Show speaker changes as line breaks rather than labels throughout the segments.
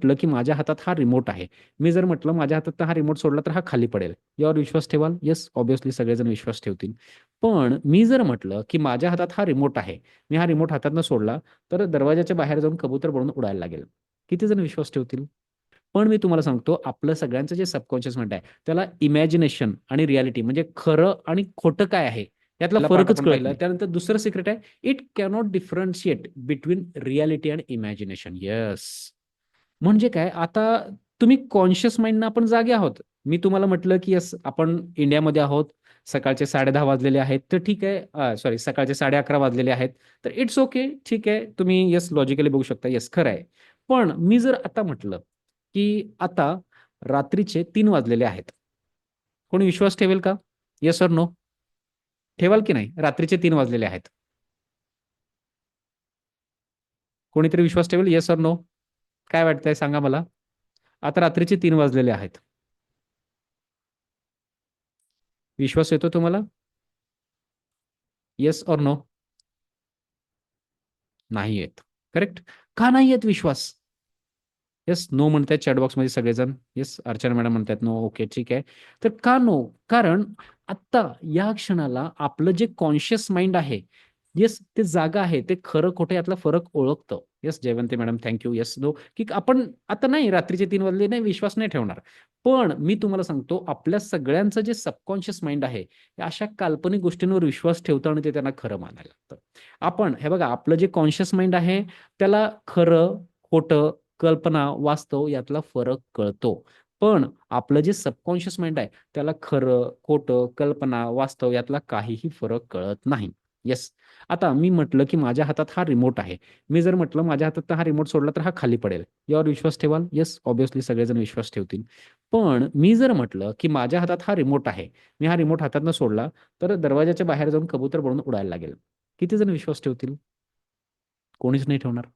म्हटलं की माझ्या हातात हा रिमोट आहे. मी जर म्हटलं माझ्या हातात हा रिमोट सोडला तर हा खाली पडेल. यावर विश्वास ठेवाल? येस ऑब्विसली सगळेजण विश्वास ठेवतील. पण मी जर म्हटलं की माझ्या हातात हा रिमोट आहे मी हा रिमोट हातातनं सोडला तर दरवाजाच्या बाहेर जाऊन कबूतर बनून उडायला लागेल. किती जण विश्वास ठेवतील? पण मी तुम्हाला सांगतो आपलं सगळ्यांचं जे सबकॉन्शियस माइंड आहे त्याला इमॅजिनेशन आणि रियालिटी म्हणजे खरं आणि खोटं काय आहे यातला फरकच कळला. त्यानंतर दुसरं सिक्रेट आहे it cannot differentiate between reality आणि इमॅजिनेशन येस म्हणजे काय? आता तुम्ही कॉन्शियस माइंडनं आपण जागे आहोत. मी तुम्हाला म्हटलं की यस आपण इंडियामध्ये आहोत. सकाळचे साडे दहा वाजलेले आहेत. तर ठीक आहे. सॉरी सकाळचे साडे अकरा वाजलेले आहेत. तर इट्स ओके ठीक आहे. तुम्ही यस लॉजिकली बघू शकता. यस खरं आहे. पण मी जर आता म्हटलं की आता रात्रीचे तीन वाजलेले आहेत. कोणी विश्वास ठेवेल का? येस और नो ठेवाल की नाही? रात्रीचे तीन वाजलेले आहेत. कोणीतरी विश्वास ठेवेल? येस और नो काय वाटतंय सांगा मला? आता रात्रीचे तीन वाजलेले आहेत. विश्वास येतो तुम्हाला? येस और नो नाही येत. करेक्ट का नाही येत विश्वास? येस नो म्हणतात चॅटबॉक्समध्ये सगळेजण. येस अर्चना मॅडम म्हणतात नो ओके ठीक आहे. तर का नो कारण आत्ता या क्षणाला आपलं जे कॉन्शियस माइंड आहे येस ते जागा आहे. ते खरं खोटं यातला फरक ओळखतं. Yes Jayavanti madam thank you yes दो की आपण आता नाही रात्रीचे तीन वाजले नाही विश्वास नाही ठेवणार. पण मी तुम्हाला सांगतो आपल्या सगळ्यांचं जे सबकॉन्शियस माइंड आहे अशा काल्पनिक गोष्टींवर विश्वास ठेवतं आणि ते त्यांना खरं मानायला लागतं. आपण हे बघा आपलं जे कॉन्शियस माइंड आहे त्याला खरं खोटं कल्पना वास्तव यातला फरक कळतो. पण आपलं जे सबकॉन्शियस माइंड आहे त्याला खरं खोटं कल्पना वास्तव यातला काहीही फरक कळत नाही. येस आता मी म्हटलं की माझ्या हातात हा रिमोट आहे. मी जर म्हटलं माझ्या हातात हा रिमोट सोडला तर हा खाली पडेल. यावर विश्वास ठेवाल? येस ऑब्विसली सगळेजण विश्वास ठेवतील. पण मी जर म्हटलं की माझ्या हातात हा रिमोट आहे मी हा रिमोट हातातनं सोडला तर दरवाजाच्या बाहेर जाऊन कबूतर बनून उडायला लागेल. किती जण विश्वास ठेवतील? कोणीच नाही ठेवणार.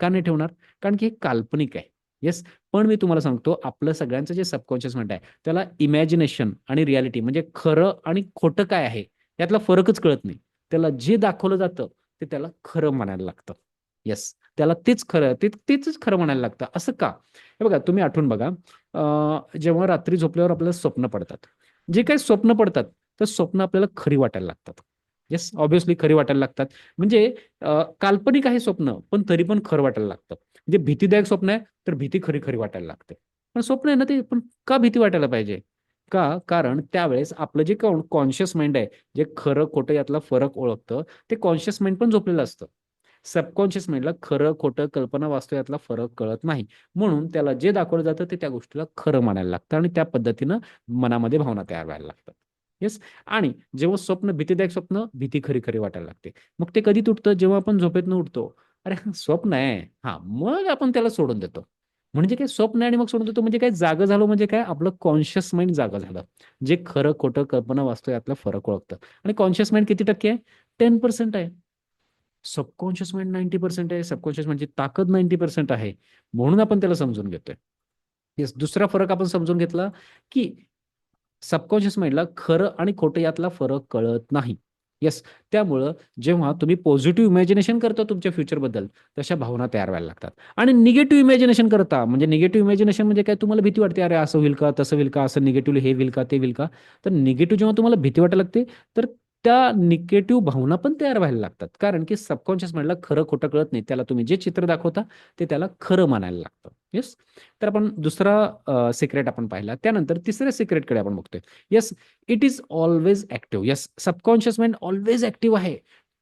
का नाही ठेवणार? कारण की हे काल्पनिक आहे. येस पण मी तुम्हाला सांगतो आपलं सगळ्यांचं जे सबकॉन्शियस माइंड आहे त्याला इमॅजिनेशन आणि रियालिटी म्हणजे खरं आणि खोटं काय आहे यातला फरकच कळत नाही. त्याला जे दाखवलं जातं ते त्याला खरं म्हणायला लागतं. येस त्याला तेच खरं ते तेच खरं म्हणायला लागतं. असं का? हे बघा तुम्ही आठवून बघा जेव्हा रात्री झोपल्यावर आपल्याला स्वप्न पडतात. जे काही स्वप्न पडतात तर स्वप्न आपल्याला खरी वाटायला लागतात. येस ऑब्विसली खरी वाटायला लागतात. म्हणजे काल्पनिक आहे स्वप्न पण तरी पण खरं वाटायला लागतं. म्हणजे भीतीदायक स्वप्न आहे तर भीती खरी खरी वाटायला लागते. पण स्वप्न आहे ना ते पण का भीती वाटायला पाहिजे? का? कारण त्यावेळेस आपलं जे कॉन्शियस माइंड आहे जे खरं खोटं यातला फरक ओळखतं ते कॉन्शियस माइंड पण झोपलेलं असतं. सबकॉन्शियस माइंडला खरं खोटं कल्पना वास्तव यातला फरक कळत नाही. म्हणून त्याला जे दाखवलं जातं ते त्या गोष्टीला खरं मानायला लागतं आणि त्या पद्धतीनं मनामध्ये भावना तयार व्हायला लागतात. येस आणि जेव्हा स्वप्न भीतीदायक स्वप्न भीती खरी खरी वाटायला लागते. मग ते कधी तुटतं? जेव्हा आपण झोपेतनं उठतो. अरे स्वप्न आहे. हा मग आपण त्याला सोडून देतो. म्हणजे काय स्वप्न आणि मग सोडून देतो म्हणजे काय जागं झालं म्हणजे काय आपलं कॉन्शियस माइंड जागं झालं. जे खरं खोटं कल्पना वाचतोय यातला फरक ओळखतं. आणि कॉन्शियस माइंड किती टक्के आहे? टेन पर्सेंट आहे. सबकॉन्शियस माइंड नाईन्टी पर्सेंट आहे. सबकॉन्शियस माइंडची ताकद नाईन्टी पर्सेंट आहे. म्हणून आपण त्याला समजून घेतोय. येस दुसरा फरक आपण समजून घेतला की सबकॉन्शियस माइंडला खरं आणि खोटं यातला फरक कळत नाही. येस त्यामुळं जेव्हा तुम्ही पॉझिटिव्ह इमॅजिनेशन करता तुमच्या फ्युचरबद्दल तशा भावना तयार व्हायला लागतात. आणि निगेटिव्ह इमॅजिनेशन करता म्हणजे निगेटिव्ह इमॅजिनेशन म्हणजे काय? तुम्हाला भीती वाटते अरे असं होईल का? तसं होईल का? असं निगेटिव्ह हे होईल का? ते होईल का? तर निगेटिव्ह जेव्हा तुम्हाला भीती वाटायला लागते तर त्या निगेटिव्ह भावना पण तयार व्हायला लागतात. कारण की सबकॉन्शियस माइंडला खरं खोटं कळत नाही. त्याला तुम्ही जे चित्र दाखवता ते त्याला खरं मानायला लागतं. येस तर आपण दुसरा सिक्रेट आपण पाहिला. त्यानंतर तिसऱ्या सिक्रेटकडे आपण बघतोय. Yes it is always active yes subconscious mind always active आहे.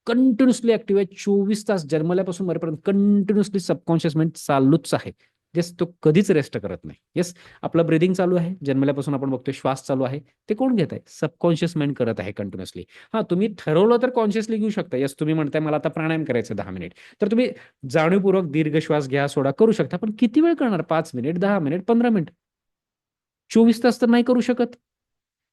कंटिन्युअसली ऍक्टिव्ह आहे. चोवीस तास जन्मल्यापासून मरेपर्यंत कंटिन्युअसली सबकॉन्शियस माइंड चालूच आहे. येस तो कधीच रेस्ट करत नाही. येस आपलं ब्रिदिंग चालू आहे. जन्मल्यापासून आपण बघतोय श्वास चालू आहे. ते कोण घेत आहे? सबकॉन्शियस माइंड करत आहे कंटिन्युअसली हा तुम्ही ठरवलं तर कॉन्शियसली घेऊ शकता. येस तुम्ही म्हणताय मला आता प्राणायाम करायचं दहा मिनिट तर तुम्ही जाणीवपूर्वक दीर्घ श्वास घ्या सोडा करू शकता. पण किती वेळ करणार? पाच मिनिट दहा मिनिट पंधरा मिनिट चोवीस तास तर नाही करू शकत.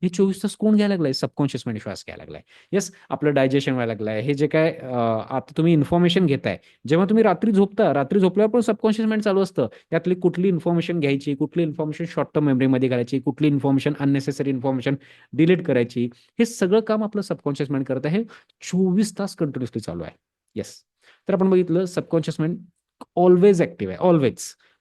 हे चोवीस तास कोण घ्यायला लागलाय? सबकॉन्शियस श्वास घ्यायला लागलाय. येस आपलं डायजेशन व्हायला लागलाय. हे जे काय आता तुम्ही इन्फॉर्मेशन घेताय जेव्हा तुम्ही रात्री झोपता रात्री झोपल्यावर पण सबकॉन्शियस माइंड चालू असतं. त्यातली कुठली इन्फॉर्मेशन घ्यायची कुठली इन्फॉर्मेशन शॉर्ट टर्म मेमरीमध्ये घालायची कुठली इन्फॉर्मेशन अननेसेसरी इन्फॉर्मेशन डिलीट करायची हे सगळं काम आपलं सबकॉन्शियस माइंड करत आहे. चोवीस तास कंटिन्युअसली चालू आहे. येस तर आपण बघितलं सबकॉन्शियस माइंड ऑलवेज ऍक्टिव्ह आहे. ऑलवेज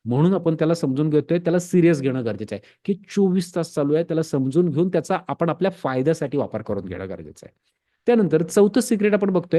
म्हणून आपण त्याला समजून घेतोय त्याला सिरियस घेणं गरजेचं आहे. की चोवीस तास चालू आहे त्याला समजून घेऊन त्याचा आपण आपल्या फायद्यासाठी वापर करून घेणं गरजेचं आहे. त्यानंतर चौथं सिक्रेट आपण बघतोय.